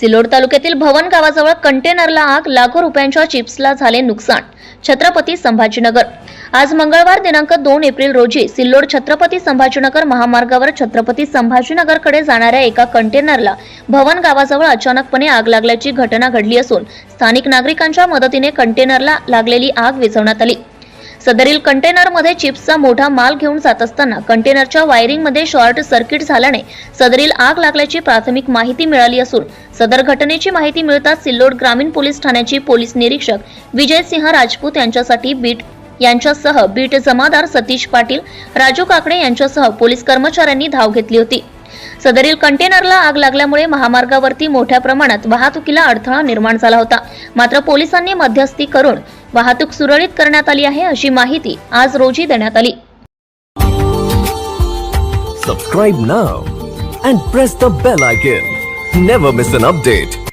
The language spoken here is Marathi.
सिल्लोड तालुक्यातील भवन गावाजवळ कंटेनरला आग लाखो रुपयांच्या चिप्सला झाले नुकसान छत्रपती संभाजीनगर. आज मंगळवार दिनांक दोन एप्रिल रोजी सिल्लोड छत्रपती संभाजीनगर महामार्गावर छत्रपती संभाजीनगरकडे जाणाऱ्या एका कंटेनरला भवन गावाजवळ अचानकपणे आग लागल्याची घटना घडली असून स्थानिक नागरिकांच्या मदतीने कंटेनरला लागलेली आग विझवण्यात आली. सदरील कंटेनरमध्ये चिप्सचा मोठा माल घेऊन जात असताना कंटेनरच्या वायरिंगमध्ये शॉर्ट सर्किट झाल्याने सदरील आग लागल्याची प्राथमिक माहिती मिळाली असून सदर घटनेची माहिती मिळताच सिल्लोड ग्रामीण पोलीस ठाण्याचे पोलीस निरीक्षक विजयसिंह राजपूत यांच्यासाठी बीट यांच्यासह बीट जमादार सतीश पाटील राजू काकडे यांच्यासह पोलीस कर्मचाऱ्यांनी धाव घेतली होती. सदरील कंटेनरला आग लागल्यामुळे महामार्गावरती मोठ्या प्रमाणात वाहतुकीला अडथळा निर्माण झाला होता. मात्र पोलिसांनी मध्यस्थी करून वाहतूक सुरळीत करण्यात आली आहे अशी माहिती आज रोजी देण्यात आली. Subscribe now and press the bell icon never miss an update